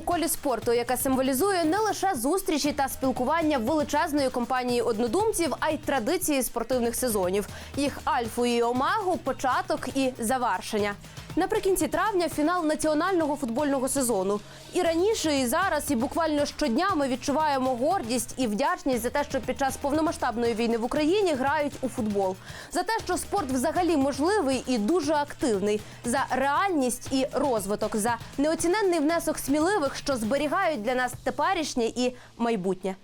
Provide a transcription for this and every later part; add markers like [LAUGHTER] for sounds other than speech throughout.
колі спорту, яка символізує не лише зустрічі та спілкування величезної компанії однодумців, а й традиції спортивних сезонів. Їх альфу і омагу, початок і завершення. Наприкінці травня фінал національного футбольного сезону. І раніше, і зараз, і буквально щодня ми відчуваємо гордість і вдячність за те, що під час повномасштабної війни в Україні грають у футбол, за те, що спорт взагалі можливий і дуже активний, за реальність і розвиток, за неоціненний внесок сміливих, що зберігають для нас теперішнє і майбутнє.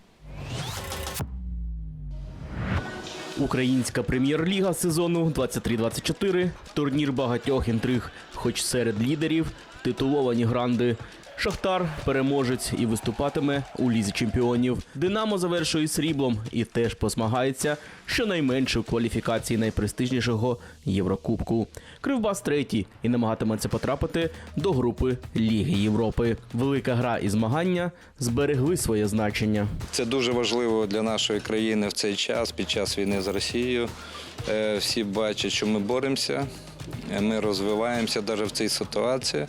Українська прем'єр-ліга сезону 23-24 – турнір багатьох інтриг, хоч серед лідерів титуловані гранди. Шахтар переможець і виступатиме у лізі чемпіонів. Динамо завершує сріблом і теж посмагається щонайменше у кваліфікації найпрестижнішого Єврокубку. Кривбас третій і намагатиметься потрапити до групи Ліги Європи. Велика гра і змагання зберегли своє значення. Це дуже важливо для нашої країни в цей час, під час війни з Росією. Е, Всі бачать, що ми боремося, е, ми розвиваємося навіть в цій ситуації.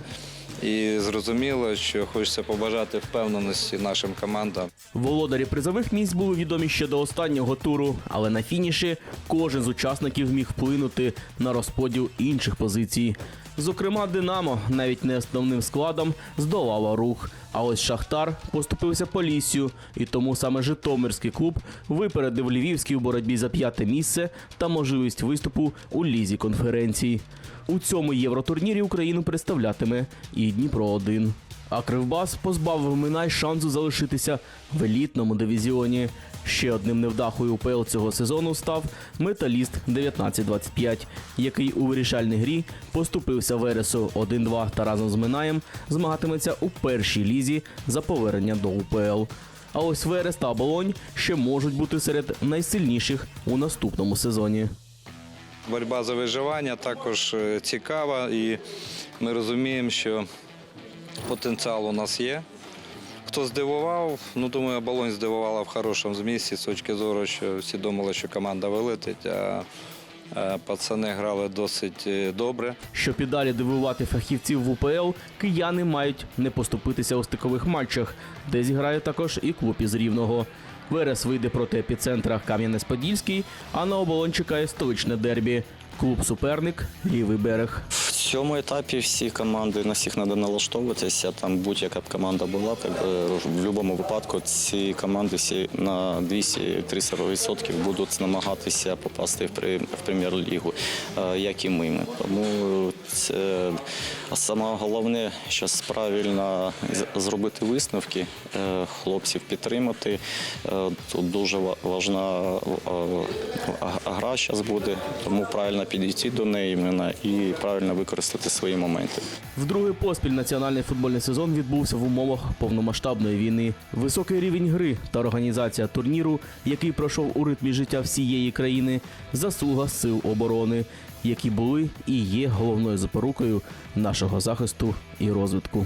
І зрозуміло, що хочеться побажати впевненості нашим командам. Володарі призових місць були відомі ще до останнього туру, але на фініші кожен з учасників міг вплинути на розподіл інших позицій. Зокрема, Динамо навіть не основним складом здолала рух. А ось Шахтар поступився по лісю, і тому саме Житомирський клуб випередив Львівський у боротьбі за п'яте місце та можливість виступу у лізі конференції. У цьому євротурнірі Україну представлятиме і Дніпро 1 а Кривбас позбавив Минай шансу залишитися в елітному дивізіоні. Ще одним невдахою УПЛ цього сезону став металіст 1925, який у вирішальній грі поступився Вересу 1-2 та разом з Минаєм змагатиметься у першій лізі за повернення до УПЛ. А ось Верес та Оболонь ще можуть бути серед найсильніших у наступному сезоні. Боротьба за виживання також е, цікава, і ми розуміємо, що потенціал у нас є. Хто здивував, ну думаю, оболонь здивувала в хорошому змісті з точки зору, що всі думали, що команда вилетить, а пацани грали досить е, добре. Щоб і далі дивувати фахівців в УПЛ, кияни мають не поступитися у стикових матчах, де зіграє також і клуб із Рівного. Верес вийде проти епіцентра Кам'янець-Подільський, а на оболонь чекає столичне дербі. Клуб суперник лівий берег. Цьому етапі всі команди на всіх треба налаштовуватися. Там будь-яка б команда була, так в будь-якому випадку ці команди всі на 200-300% будуть намагатися попасти в прем'єр-лігу, е, як і ми. Тому це саме головне зараз правильно зробити висновки, е, хлопців підтримати. Е, Тут дуже важна е, гра зараз буде, тому правильно підійти до неї і правильно використати свої моменти. Вдруге поспіль національний футбольний сезон відбувся в умовах повномасштабної війни. Високий рівень гри та організація турніру, який пройшов у ритмі життя всієї країни, заслуга сил оборони, які були і є головною запорукою нашого захисту і розвитку.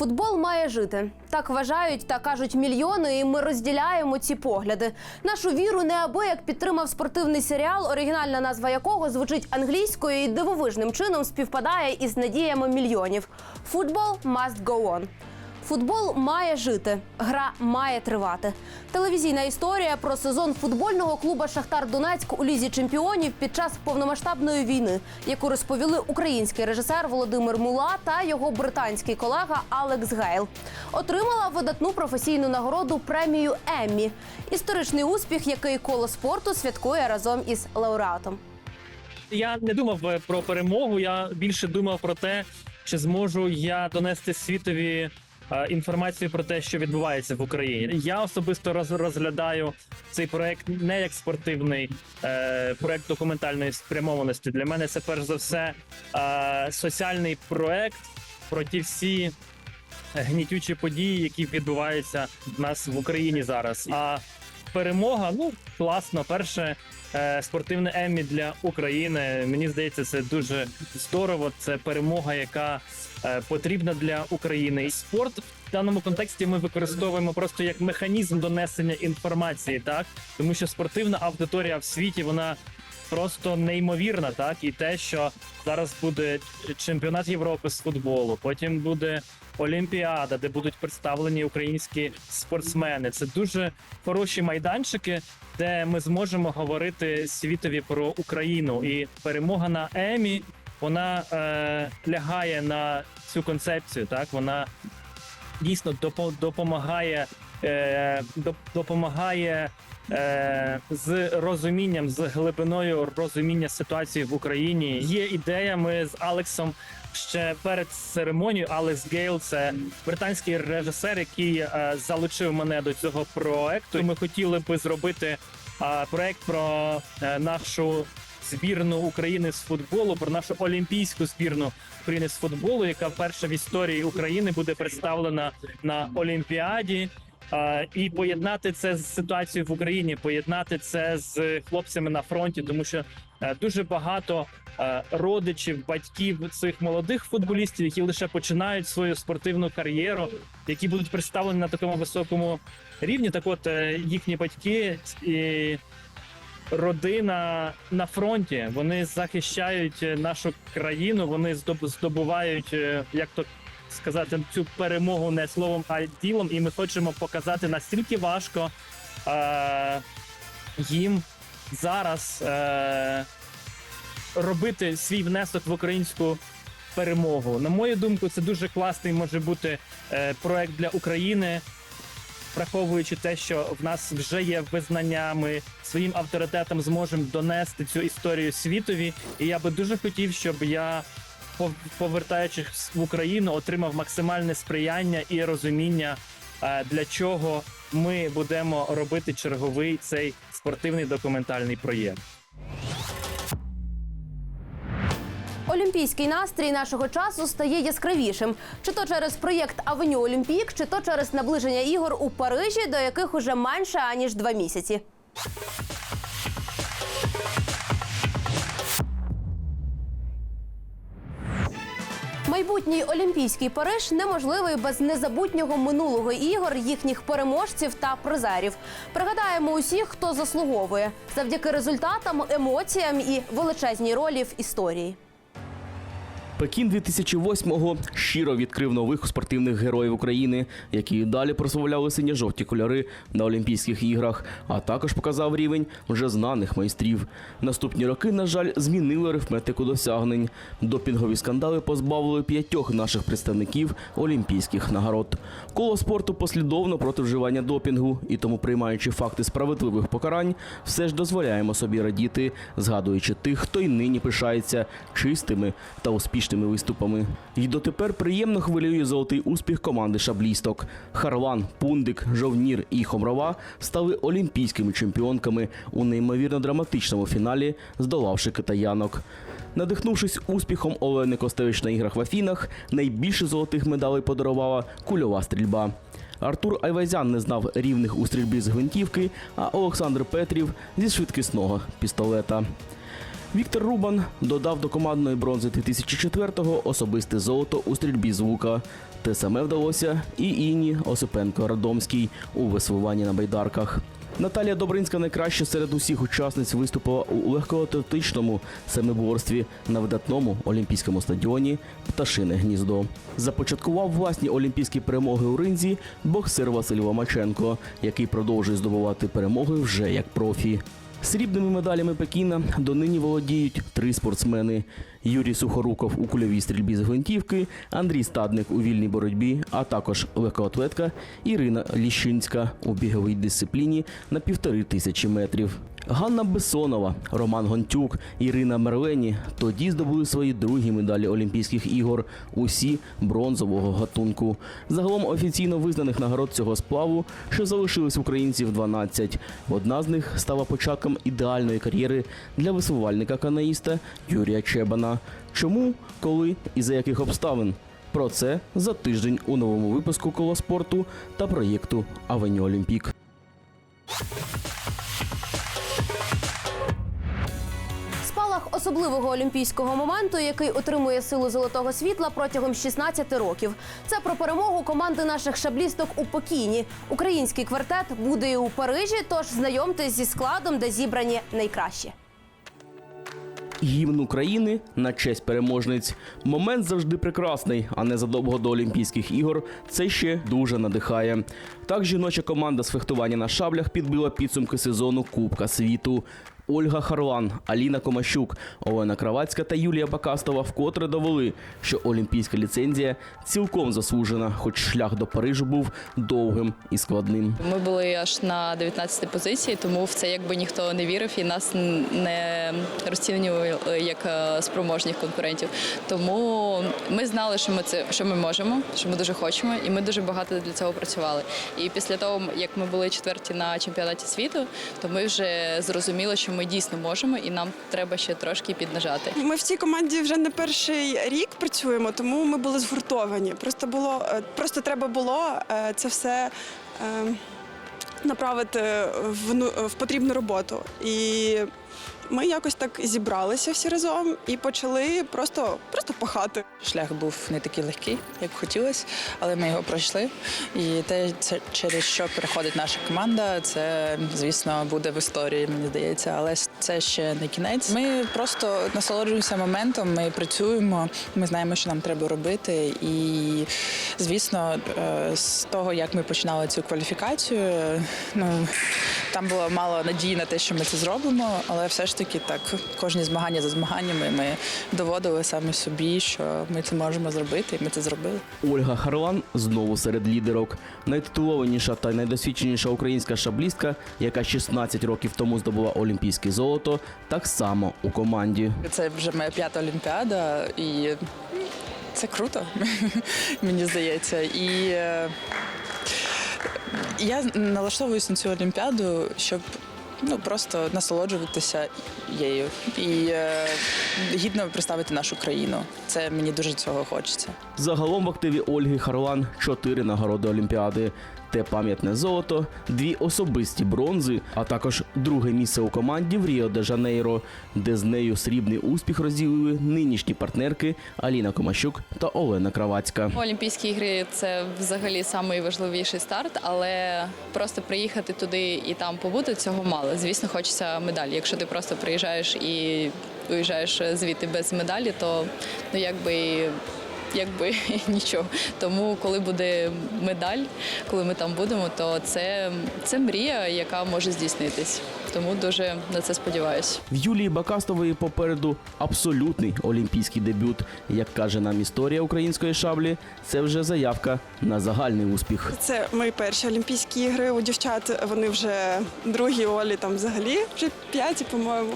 Футбол має жити. Так вважають та кажуть мільйони, і ми розділяємо ці погляди. Нашу віру неабияк підтримав спортивний серіал, оригінальна назва якого звучить англійською і дивовижним чином співпадає із надіями мільйонів. Футбол must go on. Футбол має жити, гра має тривати. Телевізійна історія про сезон футбольного клуба Шахтар Донецьк у лізі чемпіонів під час повномасштабної війни, яку розповіли український режисер Володимир Мула та його британський колега Алекс Гейл. Отримала видатну професійну нагороду премію Еммі. Історичний успіх, який коло спорту святкує разом із лауреатом. Я не думав е, про перемогу. Я більше думав про те, чи зможу я донести світові інформацію про те, що відбувається в Україні. Я особисто роз- розглядаю цей проект не як спортивний е, проект документальної спрямованості. Для мене це перш за все е, соціальний проект про ті всі. Гнітючі події, які відбуваються в нас в Україні зараз. А перемога, ну класно. Перше е, спортивне Еммі для України. Мені здається, це дуже здорово. Це перемога, яка е, потрібна для України. І спорт в даному контексті ми використовуємо просто як механізм донесення інформації, так тому що спортивна аудиторія в світі вона просто неймовірна. Так і те, що зараз буде чемпіонат Європи з футболу, потім буде Олімпіада, де будуть представлені українські спортсмени. Це дуже хороші майданчики, де ми зможемо говорити світові про Україну. І перемога на Емі вона е, лягає на цю концепцію. Так вона дійсно допомагає, е, допомагає е, з розумінням, з глибиною розуміння ситуації в Україні. Є ідея. Ми з Алексом ще перед церемонією. Алекс Гейл це британський режисер, який е, залучив мене до цього проекту. Ми хотіли би зробити е, проект про е, нашу. Збірну України з футболу про нашу олімпійську збірну України з футболу, яка вперше в історії України буде представлена на Олімпіаді. І поєднати це з ситуацією в Україні, поєднати це з хлопцями на фронті, тому що е, дуже багато е, родичів, батьків цих молодих футболістів, які лише починають свою спортивну кар'єру, які будуть представлені на такому високому рівні. Так, от е, їхні батьки і родина на фронті. Вони захищають нашу країну. Вони здобувають, як то сказати, цю перемогу не словом, а ділом. І ми хочемо показати настільки важко е- їм зараз е- робити свій внесок в українську. Перемогу на мою думку, це дуже класний може бути е, проект для України, враховуючи те, що в нас вже є визнання, ми своїм авторитетом зможемо донести цю історію світові. І я би дуже хотів, щоб я, повертаючись в Україну, отримав максимальне сприяння і розуміння, е, для чого ми будемо робити черговий цей спортивний документальний проєкт. Олімпійський настрій нашого часу стає яскравішим. Чи то через проєкт Авеню Олімпік, чи то через наближення ігор у Парижі, до яких уже менше аніж два місяці. Майбутній олімпійський Париж неможливий без незабутнього минулого ігор, їхніх переможців та призерів. Пригадаємо усіх, хто заслуговує завдяки результатам, емоціям і величезній ролі в історії. Пекін 2008-го щиро відкрив нових спортивних героїв України, які далі прославляли синьо-жовті кольори на Олімпійських іграх, а також показав рівень вже знаних майстрів. Наступні роки, на жаль, змінили арифметику досягнень. Допінгові скандали позбавили п'ятьох наших представників олімпійських нагород. Коло спорту послідовно проти вживання допінгу, і тому, приймаючи факти справедливих покарань, все ж дозволяємо собі радіти, згадуючи тих, хто й нині пишається чистими та успішними виступами. І дотепер приємно хвилює золотий успіх команди шаблісток. Харлан, Пундик, Жовнір і Хомрова стали олімпійськими чемпіонками у неймовірно драматичному фіналі, здолавши китаянок. Надихнувшись успіхом Олени Костевич на іграх в Афінах, найбільше золотих медалей подарувала кульова стрільба. Артур Айвазян не знав рівних у стрільбі з гвинтівки, а Олександр Петрів зі швидкісного пістолета. Віктор Рубан додав до командної бронзи 2004-го особисте золото у стрільбі з лука. Те саме вдалося і Інні Осипенко Радомській у веслуванні на байдарках. Наталія Добринська найкраще серед усіх учасниць виступила у легкоатлетичному семиборстві на видатному олімпійському стадіоні Пташине гніздо. Започаткував власні олімпійські перемоги у ринзі боксер Василь Ломаченко, який продовжує здобувати перемоги вже як профі. Срібними медалями Пекіна донині володіють три спортсмени: Юрій Сухоруков у кульовій стрільбі з гвинтівки, Андрій Стадник у вільній боротьбі, а також легкоатлетка Ірина Ліщинська у біговій дисципліні на півтори тисячі метрів. Ганна Бессонова, Роман Гонтюк, Ірина Мерлені тоді здобули свої другі медалі Олімпійських ігор, усі бронзового гатунку. Загалом офіційно визнаних нагород цього сплаву, що залишились українців 12. Одна з них стала початком ідеальної кар'єри для веслувальника канаїста Юрія Чебана. Чому, коли і за яких обставин? Про це за тиждень у новому випуску коло спорту та проєкту Авеню Олімпік. Особливого олімпійського моменту, який отримує силу золотого світла протягом 16 років. Це про перемогу команди наших шаблісток у Пекіні. Український квартет буде і у Парижі. Тож знайомтесь зі складом, де зібрані найкращі. гімн України на честь переможниць. Момент завжди прекрасний, а незадовго до Олімпійських ігор це ще дуже надихає. Так жіноча команда з фехтування на шаблях підбила підсумки сезону Кубка світу. Ольга Харлан, Аліна Комащук, Олена Кравацька та Юлія Бакастова вкотре довели, що олімпійська ліцензія цілком заслужена, хоч шлях до Парижу був довгим і складним. Ми були аж на 19 позиції, тому в це якби ніхто не вірив і нас не розцінювали як е, спроможних конкурентів. Тому ми знали, що ми це що ми можемо, що ми дуже хочемо, і ми дуже багато для цього працювали. І після того, як ми були четверті на чемпіонаті світу, то ми вже зрозуміли, що ми дійсно можемо, і нам треба ще трошки піднажати. Ми в цій команді вже не перший рік працюємо, тому ми були згуртовані. Просто було е, просто треба було е, це все е, направити в, ну, в потрібну роботу. І ми якось так зібралися всі разом і почали просто, просто пахати. Шлях був не такий легкий, як хотілося, але ми його пройшли. І те, це через що переходить наша команда, це звісно буде в історії, мені здається. Але це ще не кінець. Ми просто насолоджуємося моментом. Ми працюємо, ми знаємо, що нам треба робити. І звісно, е, з того, як ми починали цю кваліфікацію, ну там було мало надії на те, що ми це зробимо, але все ж таки так кожні змагання за змаганнями ми доводили саме собі, що ми це можемо зробити, і ми це зробили. Ольга Харлан знову серед лідерок. Найтитулованіша та найдосвідченіша українська шаблістка, яка 16 років тому здобула олімпійське золото, так само у команді. Це вже моя п'ята олімпіада, і це круто, [LAUGHS] мені здається. І е, я налаштовуюсь на цю олімпіаду, щоб ну просто насолоджуватися її і е, гідно представити нашу країну. Це мені дуже цього хочеться. Загалом в активі Ольги Харлан чотири нагороди Олімпіади. Те пам'ятне золото, дві особисті бронзи, а також друге місце у команді в Ріо де Жанейро, де з нею срібний успіх розділили нинішні партнерки Аліна Комащук та Олена Кравацька. Олімпійські ігри це взагалі найважливіший старт, але просто приїхати туди і там побути цього мало. Звісно, хочеться медалі. Якщо ти просто приїжджаєш і уїжджаєш звідти без медалі, то ну якби. Якби [LAUGHS] нічого. Тому, коли буде медаль, коли ми там будемо, то це, це мрія, яка може здійснитись. Тому дуже на це сподіваюся. В Юлії Бакастової попереду абсолютний олімпійський дебют. Як каже нам історія української шаблі, це вже заявка на загальний успіх. Це мої перші Олімпійські ігри. У дівчат вони вже другі Олі там взагалі вже п'яті, по-моєму.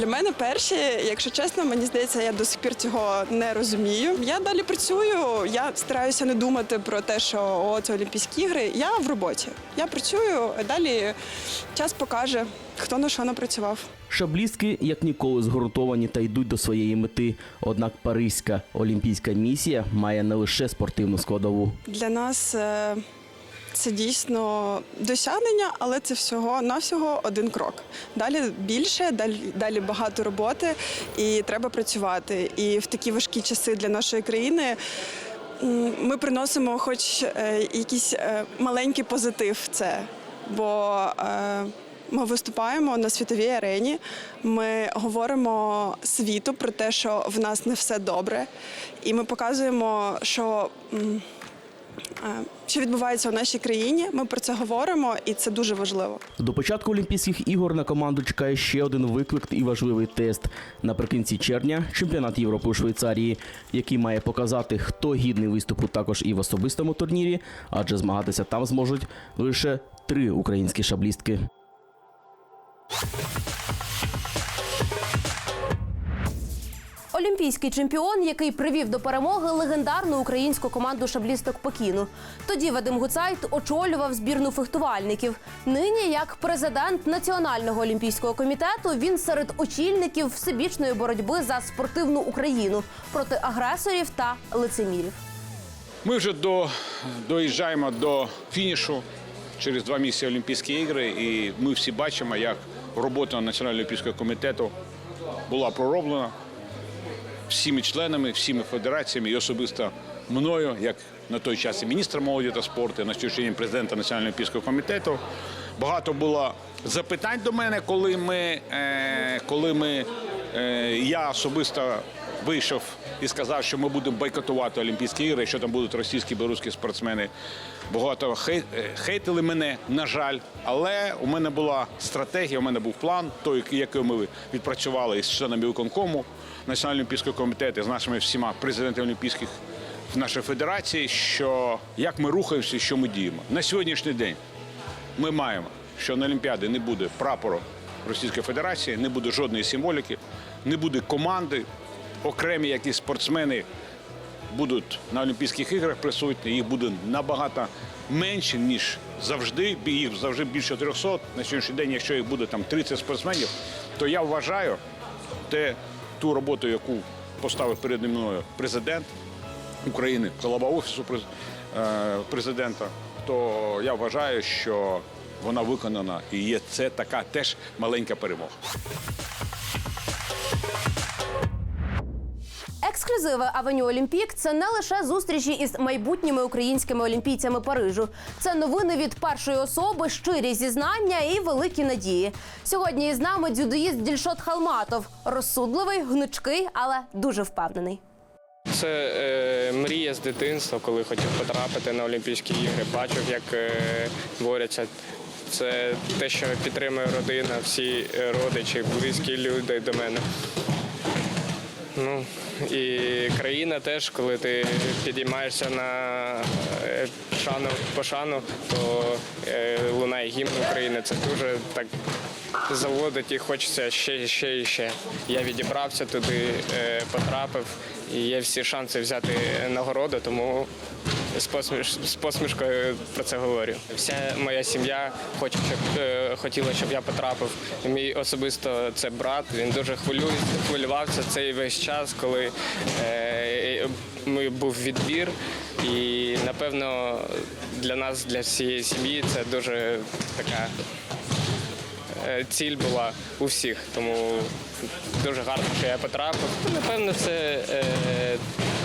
Для мене перші, якщо чесно, мені здається, я до сих пір цього не розумію. Я далі працюю, я стараюся не думати про те, що о, це Олімпійські ігри. Я в роботі. Я працюю, а далі час покаже, хто на що напрацював. Шаблістки як ніколи згуртовані та йдуть до своєї мети. Однак Паризька олімпійська місія має не лише спортивну складову. Для нас е, це дійсно досягнення, але це всього навсього один крок. Далі більше, далі, далі багато роботи, і треба працювати. І в такі важкі часи для нашої країни. Ми приносимо хоч е, якийсь е, маленький позитив в це, бо е, ми виступаємо на світовій арені. Ми говоримо світу про те, що в нас не все добре, і ми показуємо, що. Що відбувається у нашій країні? Ми про це говоримо, і це дуже важливо. До початку Олімпійських ігор на команду чекає ще один виклик і важливий тест. Наприкінці червня чемпіонат Європи у Швейцарії, який має показати, хто гідний виступу також і в особистому турнірі, адже змагатися там зможуть лише три українські шаблістки. Олімпійський чемпіон, який привів до перемоги легендарну українську команду шаблісток Пекіну. Тоді Вадим Гуцайт очолював збірну фехтувальників. Нині, як президент Національного олімпійського комітету, він серед очільників всебічної боротьби за спортивну Україну проти агресорів та лицемірів. Ми вже до, доїжджаємо до фінішу через два місяці Олімпійські ігри, і ми всі бачимо, як робота Національного олімпійського комітету була пророблена всіми членами, всіми федераціями і особисто мною, як на той час і міністр молоді та спорту, на сьогоднішній президента Національного олімпійського комітету. Багато було запитань до мене, коли ми, е, коли ми Е, Я особисто вийшов і сказав, що ми будемо бойкотувати Олімпійські ігри, що там будуть російські білоруські спортсмени. Багато е, хейтили мене, на жаль. Але у мене була стратегія, у мене був план, той, який ми відпрацювали із членами виконкому Національного олімпійського комітету, з нашими всіма президентами олімпійських в нашій федерації, що як ми рухаємося, що ми діємо. На сьогоднішній день ми маємо, що на Олімпіаді не буде прапору Російської Федерації, не буде жодної символіки, не буде команди, окремі якісь спортсмени будуть на Олімпійських іграх присутні, їх буде набагато менше, ніж завжди. Їх завжди більше 300. На сьогоднішній день, якщо їх буде там 30 спортсменів, то я вважаю те, ту роботу, яку поставив перед мною президент України, голова офісу е, президента, то я вважаю, що вона виконана і є це така теж маленька перемога. Ексклюзиви Авеню Олімпік це не лише зустрічі із майбутніми українськими олімпійцями Парижу. Це новини від першої особи, щирі зізнання і великі надії. Сьогодні із нами дзюдоїст Дільшот Халматов. Розсудливий, гнучкий, але дуже впевнений. Це е, мрія з дитинства, коли хотів потрапити на Олімпійські ігри. Бачив, як е, борються. Це те, що підтримує родина, всі е, родичі, близькі люди до мене. Ну і країна теж, коли ти підіймаєшся на е, шану пошану, то е, лунає гімн України. Це дуже так заводить і хочеться ще, ще і ще. Я відібрався туди, е, потрапив, і є всі шанси взяти нагороду, тому з, посміш, з посмішкою про це говорю. Вся моя сім'я хоче, щоб е, хотіла, щоб я потрапив. Мій особисто це брат. Він дуже хвилює, хвилювався цей весь час, коли е, ми був відбір. І напевно для нас, для всієї сім'ї, це дуже така е, ціль була у всіх. Тому дуже гарно, що я потрапив. Напевно, це е,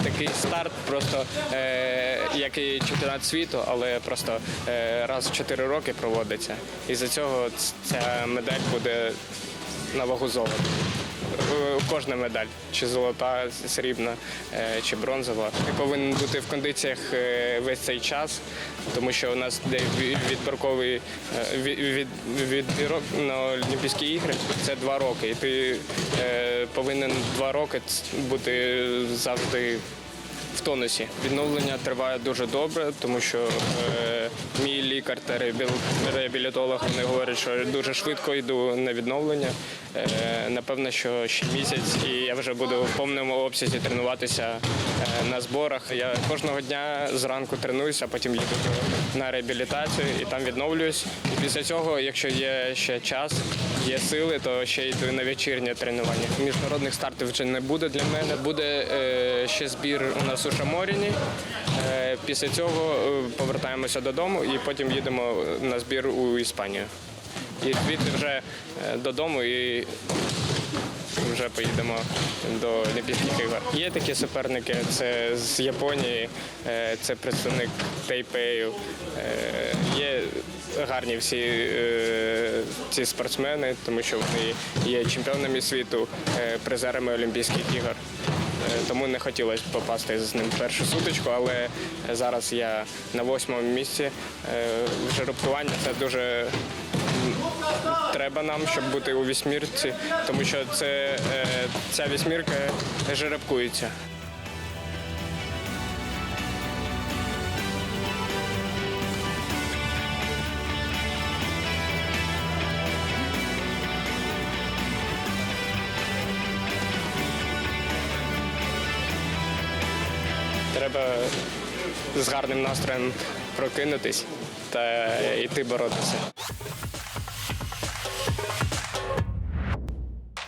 такий старт, просто е, як і чемпіонат світу, але просто е, раз в 4 роки проводиться. І за цього ця медаль буде на вагу золота. Е, Кожна медаль, чи золота, срібна, е, чи бронзова. Ти повинен бути в кондиціях е, весь цей час, тому що у нас відбірковий від, від, відбірок на Олімпійські ігри це два роки. І ти повинен два роки бути завжди в тонусі. Відновлення триває дуже добре, тому що е, мій лікар та реабіл- реабілітолог вони говорять, що дуже швидко йду на відновлення. Е, напевно, що ще місяць, і я вже буду в повному обсязі тренуватися е, на зборах. Я кожного дня зранку тренуюся, а потім їду на реабілітацію і там відновлююсь. І після цього, якщо є ще час, є сили, то ще йду на вечірнє тренування. Міжнародних стартів вже не буде для мене. Буде е, ще збір у нас у Шаморіні. Е, після цього е, повертаємося додому і потім їдемо на збір у Іспанію. І звідти вже додому і вже поїдемо до Олімпійських ігор. Є такі суперники, це з Японії, це представник Тайпею. Є гарні всі е, ці спортсмени, тому що вони є чемпіонами світу, е, призерами Олімпійських ігор. Е, Тому не хотілося попасти з ним в першу сутичку, але зараз я на восьмому місці. Жеребкування це дуже треба нам, щоб бути у вісьмірці, тому що це, ця вісьмірка жеребкується. Треба з гарним настроєм прокинутись та йти боротися.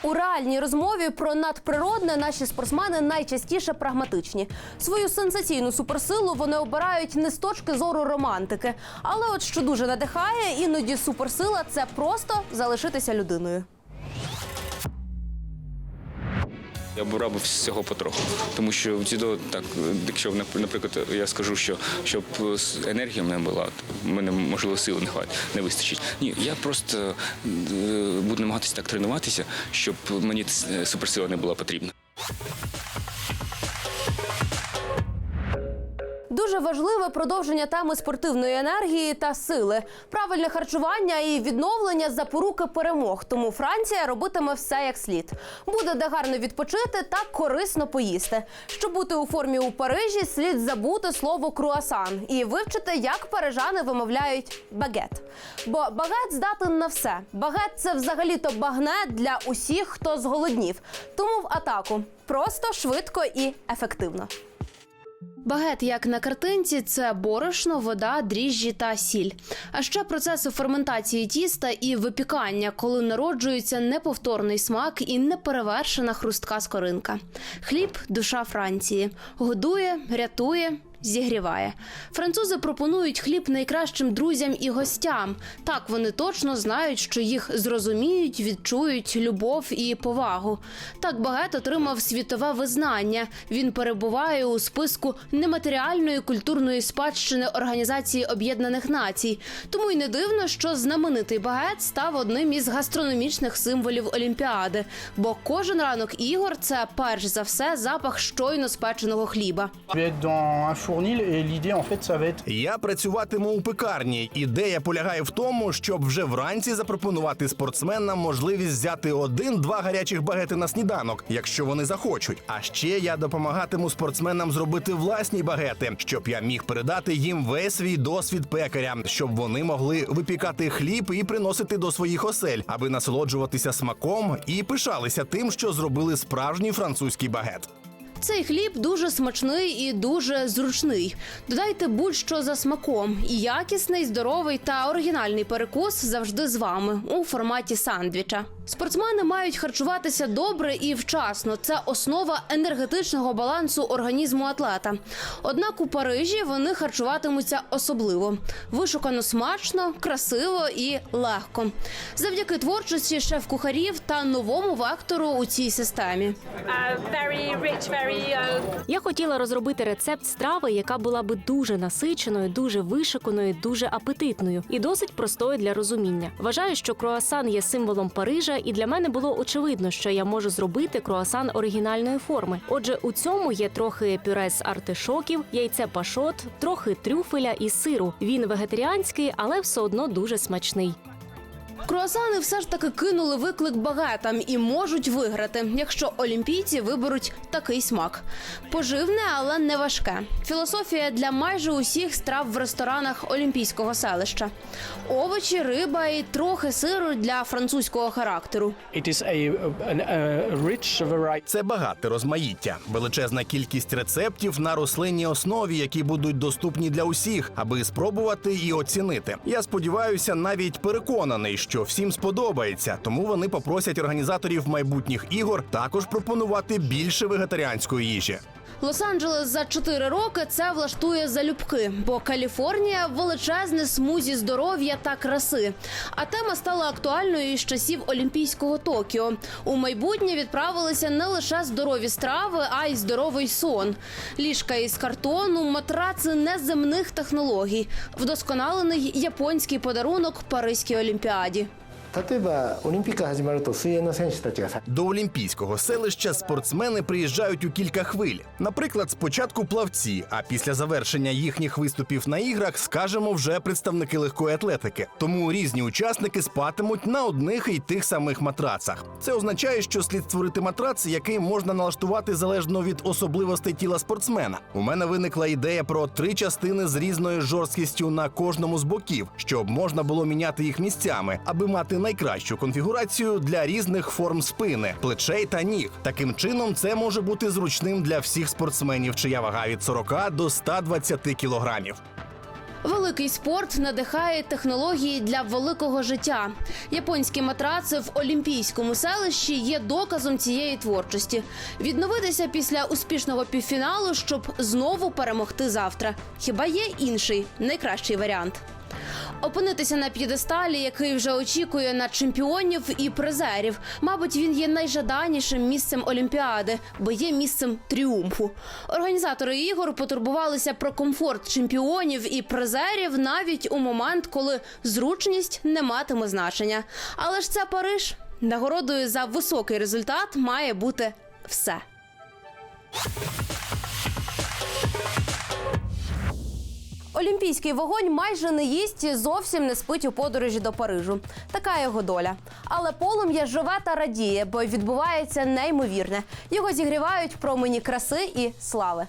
У реальній розмові про надприродне наші спортсмени найчастіше прагматичні. Свою сенсаційну суперсилу вони обирають не з точки зору романтики. Але от що дуже надихає, іноді суперсила це просто залишитися людиною. Я б би всього потроху, тому що в дзюдо, так, якщо наприклад, я скажу, що щоб енергія в мене була, в мене можливо сили не хватить, не вистачить. Ні, я просто е, буду намагатися так тренуватися, щоб мені суперсила не була потрібна. Дуже важливе продовження теми спортивної енергії та сили, правильне харчування і відновлення запоруки перемог. Тому Франція робитиме все як слід. Буде де гарно відпочити та корисно поїсти. Щоб бути у формі у Парижі, слід забути слово круасан і вивчити, як парижани вимовляють багет. Бо багет здатен на все. Багет це взагалі-то багнет для усіх, хто зголоднів. Тому в атаку просто швидко і ефективно. Багет, як на картинці, це борошно, вода, дріжджі та сіль. А ще процеси ферментації тіста і випікання, коли народжується неповторний смак і неперевершена хрустка скоринка. Хліб душа Франції. Годує, рятує. Зігріває. Французи пропонують хліб найкращим друзям і гостям. Так вони точно знають, що їх зрозуміють, відчують любов і повагу. Так багет отримав світове визнання. Він перебуває у списку нематеріальної культурної спадщини Організації Об'єднаних Націй. Тому й не дивно, що знаменитий багет став одним із гастрономічних символів Олімпіади. Бо кожен ранок ігор це перш за все запах щойно спеченого хліба. Fournil et l'idée Я працюватиму у пекарні. Ідея полягає в тому, щоб вже вранці запропонувати спортсменам можливість взяти один-два гарячих багети на сніданок, якщо вони захочуть. А ще я допомагатиму спортсменам зробити власні багети, щоб я міг передати їм весь свій досвід пекаря, щоб вони могли випікати хліб і приносити до своїх осель, аби насолоджуватися смаком і пишалися тим, що зробили справжній французький багет. Цей хліб дуже смачний і дуже зручний. Додайте будь-що за смаком. І якісний, здоровий та оригінальний перекус завжди з вами у форматі сандвіча. Спортсмени мають харчуватися добре і вчасно. Це основа енергетичного балансу організму атлета. Однак у Парижі вони харчуватимуться особливо вишукано смачно, красиво і легко. Завдяки творчості шеф-кухарів та новому вектору у цій системі. Я хотіла розробити рецепт страви, яка була би дуже насиченою, дуже вишиканою, дуже апетитною і досить простою для розуміння. Вважаю, що круасан є символом Парижа, і для мене було очевидно, що я можу зробити круасан оригінальної форми. Отже, у цьому є трохи пюре з артишоків, яйце пашот, трохи трюфеля і сиру. Він вегетаріанський, але все одно дуже смачний. Круасани все ж таки кинули виклик багетам і можуть виграти, якщо олімпійці виберуть такий смак. Поживне, але не важке. Філософія для майже усіх страв в ресторанах олімпійського селища: овочі, риба і трохи сиру для французького характеру. Це багате розмаїття, величезна кількість рецептів на рослинній основі, які будуть доступні для усіх, аби спробувати і оцінити. Я сподіваюся, навіть переконаний, що всім сподобається, тому вони попросять організаторів майбутніх ігор також пропонувати більше вегетаріанської їжі. Лос-Анджелес за 4 роки це влаштує залюбки, бо Каліфорнія величезне смузі здоров'я та краси. А тема стала актуальною із часів Олімпійського Токіо. У майбутнє відправилися не лише здорові страви, а й здоровий сон. Ліжка із картону, матраци неземних технологій, вдосконалений японський подарунок Паризькій Олімпіаді. 例えばオリンピックが始まると水泳の選手たちがさ До олімпійського селища спортсмени приїжджають у кілька хвиль. Наприклад, спочатку плавці, а після завершення їхніх виступів на іграх скажемо вже представники легкої атлетики. Тому різні учасники спатимуть на одних і тих самих матрацах. Це означає, що слід створити матрац, який можна налаштувати залежно від особливостей тіла спортсмена. У мене виникла ідея про три частини з різною жорсткістю на кожному з боків, щоб можна було міняти їх місцями, аби мати найкращу конфігурацію для різних форм спини, плечей та ніг. Таким чином, це може бути зручним для всіх спортсменів, чия вага від 40 до 120 кілограмів. Великий спорт надихає технології для великого життя. Японські матраци в олімпійському селищі є доказом цієї творчості. Відновитися після успішного півфіналу, щоб знову перемогти завтра. Хіба є інший найкращий варіант? Опинитися на п'єдесталі, який вже очікує на чемпіонів і призерів. Мабуть, він є найжаданішим місцем Олімпіади, бо є місцем тріумфу. Організатори ігор потурбувалися про комфорт чемпіонів і призерів навіть у момент, коли зручність не матиме значення. Але ж це Париж. Нагородою за високий результат має бути все. Олімпійський вогонь майже не їсть і зовсім не спить у подорожі до Парижу. Така його доля. Але полум'я живе та радіє, бо відбувається неймовірне. Його зігрівають промені краси і слави.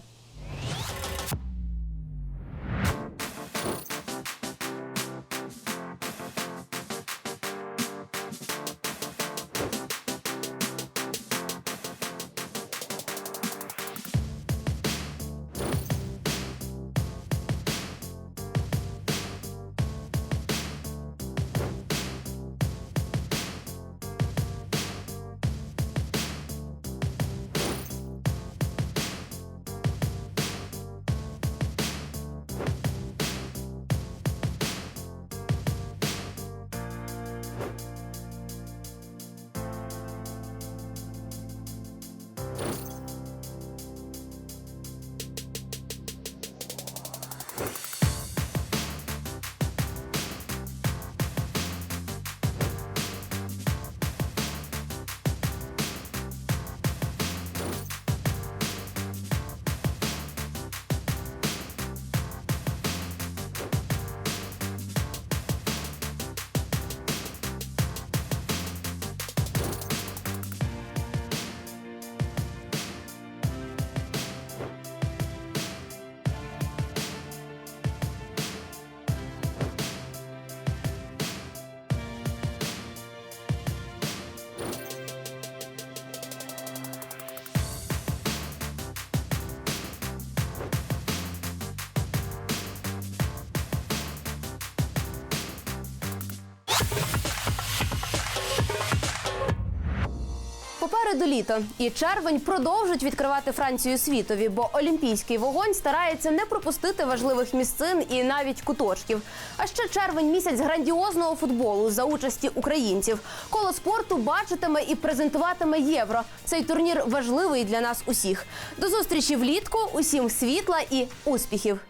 Попереду літо і червень продовжить відкривати Францію світові, бо олімпійський вогонь старається не пропустити важливих місцин і навіть куточків. А ще червень місяць грандіозного футболу за участі українців. Коло спорту бачитиме і презентуватиме євро. Цей турнір важливий для нас усіх. До зустрічі влітку. Усім світла і успіхів.